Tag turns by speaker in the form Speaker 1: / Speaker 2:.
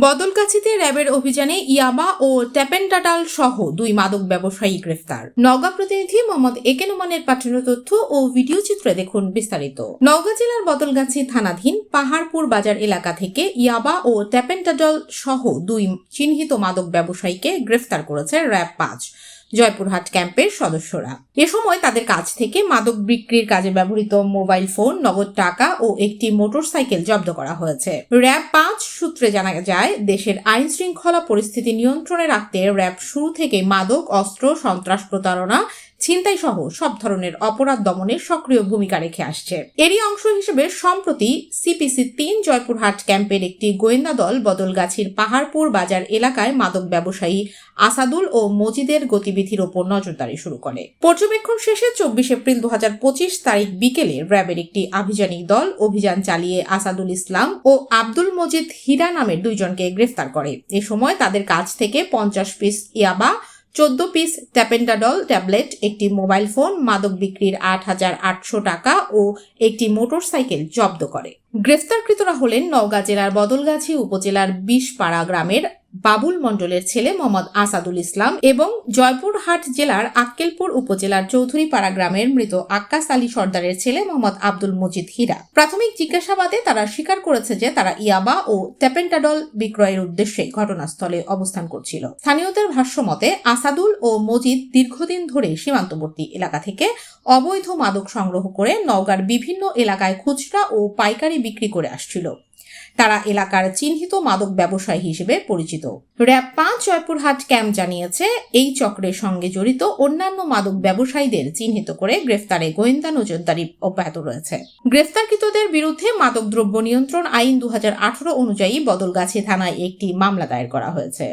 Speaker 1: বদলগাছিতে র্যাবের অভিযানে ইয়াবা ও ট্যাপেন্টাডাল সহ দুই মাদক ব্যবসায়ী গ্রেফতার। নওগাঁ প্রতিনিধি মোহাম্মদ একেনুমানের পাঠানো তথ্য ও ভিডিও চিত্রে দেখুন বিস্তারিত। নওগাঁ জেলার বদলগাছি থানাধীন পাহাড়পুর বাজার এলাকা থেকে ইয়াবা ও ট্যাপেন্টাডল সহ দুই চিহ্নিত মাদক ব্যবসায়ীকে গ্রেফতার করেছে র্যাব পাঁচ। জয়পুরহাট ক্যাম্পের সদস্যরা। এ সময় তাদের কাছ থেকে মাদক বিক্রির কাজে ব্যবহৃত মোবাইল ফোন, নগদ টাকা ও একটি মোটরসাইকেল জব্দ করা হয়েছে। র্যাব পাঁচ সূত্রে জানা যায়, দেশের আইন শৃঙ্খলা পরিস্থিতি নিয়ন্ত্রণে রাখতে র্যাব শুরু থেকে মাদক, অস্ত্র, সন্ত্রাস প্রতারণা ছিনতাই সহ সব ধরনের অপরাধ দমনের সক্রিয় ভূমিকা রেখে আসছে। এরই অংশ হিসেবে সম্প্রতি সিপিসি তিন জয়পুরহাট ক্যাম্পের একটি গোয়েন্দা দল বদলগাছির পাহাড়পুর বাজার এলাকায় মাদক ব্যবসায়ী আসাদুল ও মজিদের গতিবিধির ওপর নজরদারি শুরু করে। পর্যবেক্ষণ শেষে চব্বিশ এপ্রিল দু হাজার পঁচিশ তারিখ বিকেলে র্যাবের একটি আভিযানিক দল অভিযান চালিয়ে আসাদুল ইসলাম ও আব্দুল মজিদ হীরা নামের দুইজনকে গ্রেফতার করে। এ সময় তাদের কাছ থেকে পঞ্চাশ পিস ইয়াবা চোদ্দ পিস ট্যাপেন্টাডল ট্যাবলেট একটি মোবাইল ফোন মাদক বিক্রির আট হাজার আটশো টাকা ও একটি মোটরসাইকেল জব্দ করে। গ্রেফতারকৃতরা হলেন নওগাঁ জেলার বদলগাছি উপজেলার বিশপাড়া গ্রামের বাবুল মণ্ডলের ছেলে মোহাম্মদ আসাদুল ইসলাম এবং জয়পুরহাট জেলার আক্কেলপুর উপজেলার চৌধুরীপাড়া গ্রামের মৃত আক্কাস আলী সর্দারের ছেলে মোহাম্মদ আব্দুল মজিদ হীরা। প্রাথমিক জিজ্ঞাসাবাদে তারা স্বীকার করেছে যে তারা ইয়াবা ও ট্যাপেন্টাডল বিক্রয়ের উদ্দেশ্যে ঘটনাস্থলে অবস্থান করছিল। স্থানীয়দের ভাষ্যমতে আসাদুল ও মজিদ দীর্ঘদিন ধরে সীমান্তবর্তী এলাকা থেকে অবৈধ মাদক সংগ্রহ করে নওগাঁর বিভিন্ন এলাকায় খুচরা ও পাইকারি বিক্রি করে আসছিল। তারা এলাকার চিহ্নিত মাদক ব্যবসায়ী হিসেবে পরিচিত। র্যাব পাঁচ জয়পুরহাট ক্যাম্প জানিয়েছে, এই চক্রের সঙ্গে জড়িত অন্যান্য মাদক ব্যবসায়ীদের চিহ্নিত করে গ্রেফতারে গোয়েন্দা নজরদারি অব্যাহত রয়েছে। গ্রেফতারকৃতদের বিরুদ্ধে মাদকদ্রব্য নিয়ন্ত্রণ আইন দু হাজার আঠারো অনুযায়ী বদলগাছি থানায় একটি মামলা দায়ের করা হয়েছে।